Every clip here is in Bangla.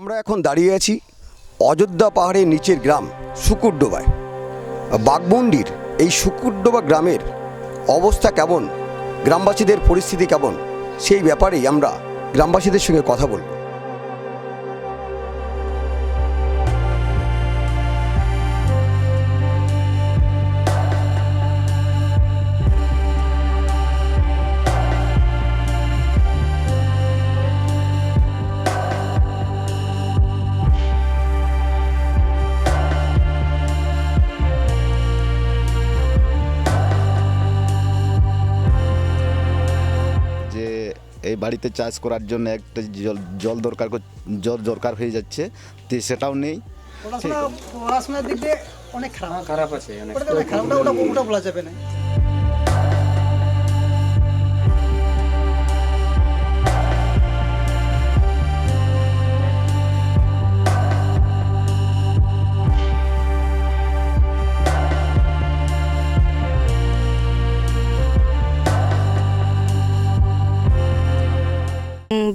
আমরা এখন দাঁড়িয়ে আছি অযোধ্যা পাহাড়ের নিচের গ্রাম শুকুরডোবায়। বাঘমুন্ডির এই শুকুরডোবা গ্রামের অবস্থা কেমন? গ্রামবাসীদের পরিস্থিতি কেমন? সেই ব্যাপারেই আমরা গ্রামবাসীদের সঙ্গে কথা বলব। এই বাড়িতে চাষ করার জন্য একটা জল জল দরকার জল দরকার হয়ে যাচ্ছে তো সেটাও নেই। পড়াশোনা পড়াশোনার দিক দিয়ে অনেক খারাপ। খারাপ আছে অনেক খারাপ ওটা বলা যাবে না।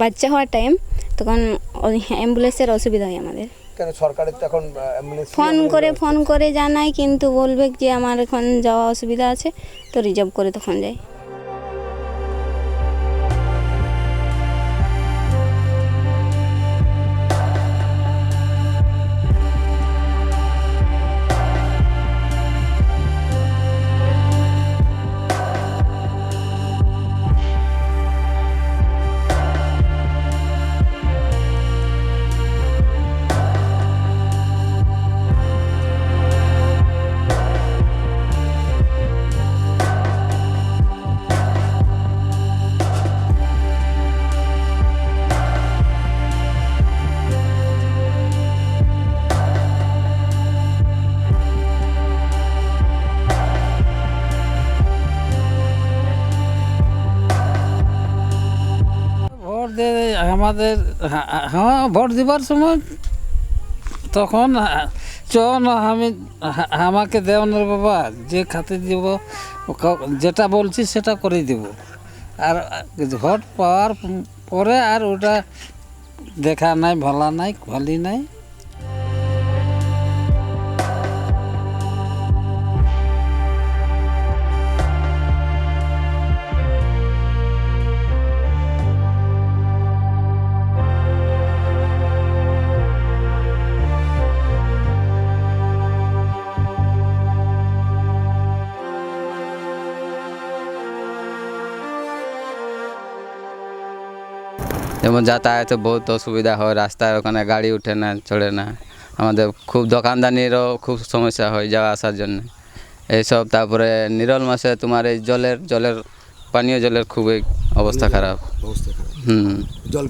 বাচ্চা হওয়ার টাইম তখন ওই অ্যাম্বুলেন্সের অসুবিধা হয় আমাদের। কেন সরকারের তো এখন অ্যাম্বুলেন্স ফোন করে ফোন করে জানাই কিন্তু বলবে যে আমার এখন যাওয়া অসুবিধা আছে তো রিজার্ভ করে তখন যাই দে আমাদের হ্যাঁ, ভোট দিবার সময় তখন চ না আমি আমাকে দেও না বাবা যে খাতে দিব যেটা বলছি সেটা করে দিব। আর ভোট পাওয়ার পরে আর ওটা দেখা নাই ভালা নাই ভালি নাই। যেমন যাতায়াতে বহুত অসুবিধা হয় রাস্তায় ওখানে গাড়ি উঠে না চড়ে না। আমাদের খুব দোকানদানিরও খুব সমস্যা হয় যাওয়া আসার জন্য। এইসব তারপরে নিরল মাসে তোমার এই জলের জলের পানীয় জলের খুবই অবস্থা খারাপ। হুম। জল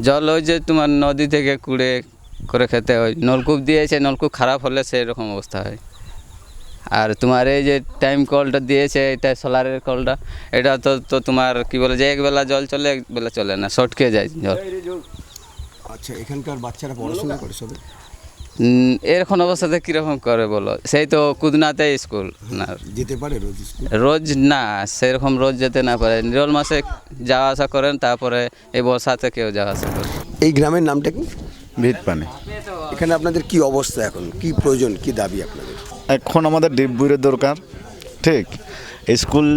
জল ওই যে তোমার নদী থেকে কুড়ে করে খেতে হয়। নলকূপ দিয়েছে নলকূপ খারাপ হলে সেই রকম অবস্থা হয়। আর তোমার এই যে টাইম কলটা দিয়েছে এটা সোলারের কলটা এটা তো তো তোমার কি বলে যে একবেলা জল চলে একবেলা চলে না শর্টকে যায় জল। আচ্ছা এখানকার বাচ্চারা পড়াশোনা করে সবে? এরকম অবস্থাতে কীরকম করে বলো? সেই তো কুদনাতে স্কুল না। যেতে পারে রোজ স্কুল? রোজ না সেরকম রোজ যেতে না পারে। নিরল মাসে যাওয়া আসা করেন তারপরে এই বর্ষাতে কেউ যাওয়া আসা করে এই গ্রামের নামটা কি? ভিট পানে এখানে আপনাদের কি অবস্থা এখন? কি প্রয়োজন কি দাবি আপনাদের? এখন আমাদের ডিপ বইয়ের দরকার, ঠিক? স্কুল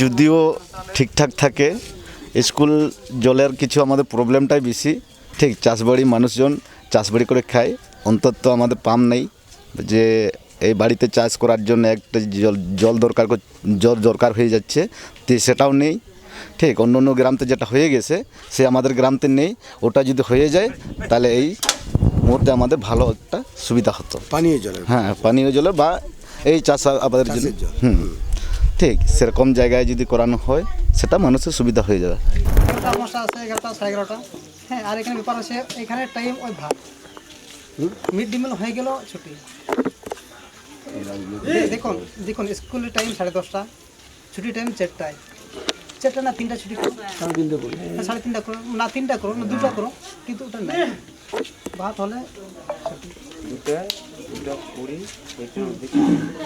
যদিও ঠিকঠাক থাকে, স্কুল জলের কিছু আমাদের প্রবলেমটাই বেশি, ঠিক? চাষবাড়ি মানুষজন চাষবাড়ি করে খায়, অন্তত আমাদের পাম্প নেই যে এই বাড়িতে চাষ করার জন্য একটা জল জল দরকার জল দরকার হয়ে যাচ্ছে, তো সেটাও নেই, ঠিক? অন্য অন্য গ্রামতে যেটা হয়ে গেছে, সে আমাদের গ্রামতে নেই, ওটা যদি হয়ে যায়, তাহলে এই মুহূর্তে আমাদের ভালো একটা সুবিধা হতো। পানীয় জলের হ্যাঁ পানীয় জলের বা এই চাষ আবাদের জন্য। জল। হুম। ঠিক সেরকম জায়গায় যদি করানো হয় সেটা মানুষের সুবিধা হয়ে যাবে। আছে এগারোটা সাড়ে এগারোটা। হ্যাঁ আর এখানে ব্যাপার আছে এখানে টাইম ওই ভাত। মিড ডে মিল হয়ে গেল ছুটি। দেখুন দেখুন স্কুলের টাইম সাড়ে দশটা ছুটি টাইম চারটায়। চারটা না তিনটা ছুটি করো সাড়ে তিনটা করো সাড়ে তিনটা করো না তিনটা করো না দুটো করো কিন্তু ওটা নেই ভাত হলে? ছুটি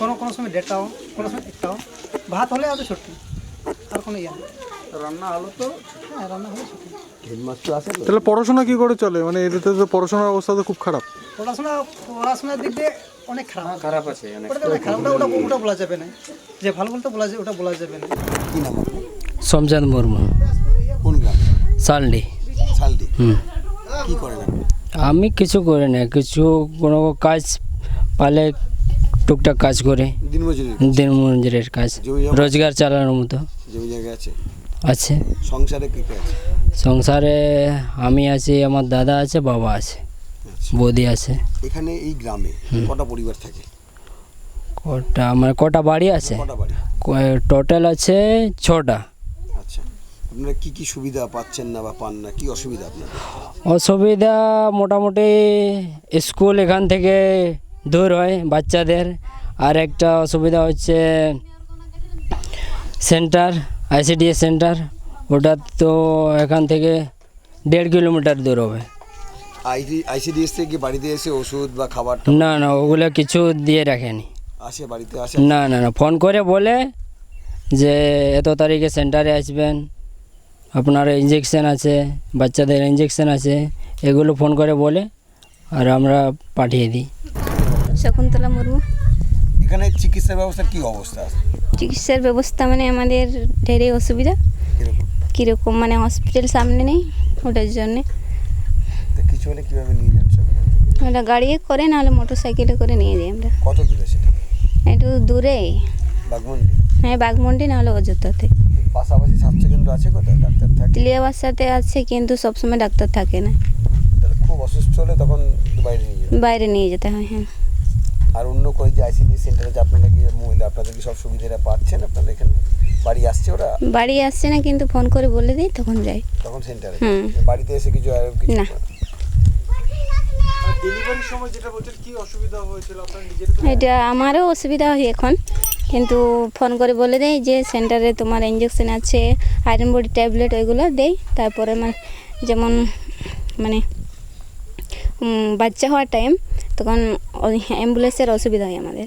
কোনো কোনো সময় দেড়টাও কোনো সময় একটাও। ভাত হলে আর ছুটি আর কোনো ইয়ে নেই। রান্না হলো তো? হ্যাঁ রান্না হলে ছুটি? তাহলে পড়াশোনা কি করে চলে? মানে এদের তো পড়াশোনার অবস্থা তো খুব খারাপ। পড়াশোনা পড়াশোনার দিক দিয়ে অনেক খারাপ। খারাপ আছে ওটা অনেক খারাপ ওটা ওটা ওটা বলা যাবে না। যে ভালো বলতে বলা যায় ওটা বলা যাবে না। কি নাম মুর্মু কোন গ্রাম? সালডি। শালদি হুম। কি করেন? আপনি আমি কিছু করি না কিছু কোনো কাজ পালে টুকটাক কাজ করে। দিনমজুরি দিন মজুরের কাজ। রোজগার চালানোর মতো। আছে? সংসারে কি আছে? সংসারে আমি আছি আমার দাদা আছে বাবা আছে আচ্ছা। বৌদি আছে। এখানে এই গ্রামে কটা পরিবার থাকে? কটা আমার কটা বাড়ি আছে। টোটাল আছে ছটা। আপনারা কি কি সুবিধা পাচ্ছেন না বা পান না? কি অসুবিধা আপনাদের? অসুবিধা মোটামুটি স্কুল এখান থেকে দূর হয় বাচ্চাদের। আর একটা অসুবিধা হচ্ছে সেন্টার আইসিডিএস সেন্টার ওটা তো এখান থেকে দেড় কিলোমিটার দূর হবে। আইসিডিএস থেকে বাড়িতে এসে ওষুধ বা খাবার না না ওগুলো কিছু দিয়ে রাখেনি। আসে বাড়িতে আসে? না না না ফোন করে বলে যে এত তারিখে সেন্টারে আসবেন। আপনার ইঞ্জেকশন আছে বাচ্চাদের ইঞ্জেকশন আছে এগুলো ফোন করে বলে আর আমরা পাঠিয়ে দিই। শকুন্তলা মুর্মু। এখানে চিকিৎসা ব্যবস্থার কি অবস্থা? চিকিৎসার ব্যবস্থা মানে আমাদের ঢেরে অসুবিধা। কীরকম? মানে হসপিটাল সামনে নেই ওটার জন্যে। কিছু হলে কীভাবে নিয়ে যান সব? ওটা গাড়িয়ে করে নাহলে মোটর সাইকেলে করে নিয়ে যাই আমরা। কত দূরে সেটা? একটু দূরে। বাগমন্ডি হ্যাঁ বাঘমন্ডি নাহলে অযোধ্যাতে। পাশাপাশি স্বাস্থ্যকেন্দ্র আছে কোথাও? ডাক্তার থাকে? সাথে আছে কিন্তু সবসময় ডাক্তার থাকে না। তাহলে খুব অসুস্থ হলে তখন বাইরে নিয়ে যাবেন বাইরে নিয়ে যেতে হয় হ্যাঁ। আর অন্য কই যে আইসিডি সেন্টার আছে আপনারা কি মহিলা আপনাদের কি সব সুবিধাটা পাচ্ছেন আপনারা এখানে? বাড়ি আসছে ওরা? বাড়ি আসছে না কিন্তু ফোন করে বলে দিই তখন যাই। তখন সেন্টারে হুম। বাড়িতে এসে কিছু আর কিছু না। ডেলিভারির সময় যেটা বলছেন কি অসুবিধা হয়েছিল আপনার নিজের? এটা আমারও অসুবিধা হয় এখন। কিন্তু ফোন করে বলে দেয় যে সেন্টারে তোমার ইঞ্জেকশন আছে আয়রন বডি ট্যাবলেট ওইগুলো দেয় তারপরে মানে যেমন মানে বাচ্চা হওয়ার টাইম তখন অ্যাম্বুলেন্সের অসুবিধা হয় আমাদের।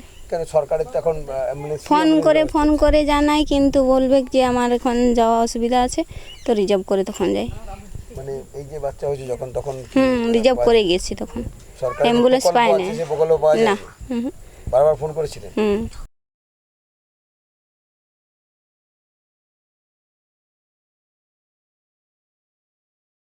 সরকারের তো এখন ফোন করে ফোন করে জানাই কিন্তু বলবে যে আমার এখন যাওয়া অসুবিধা আছে। তো রিজার্ভ করে তখন যাই মানে এই যে বাচ্চা হয়েছে যখন তখন হুম রিজার্ভ করে গেছি তখন। অ্যাম্বুলেন্স পায় না। না বারবার ফোন করেছিলেন? হুম।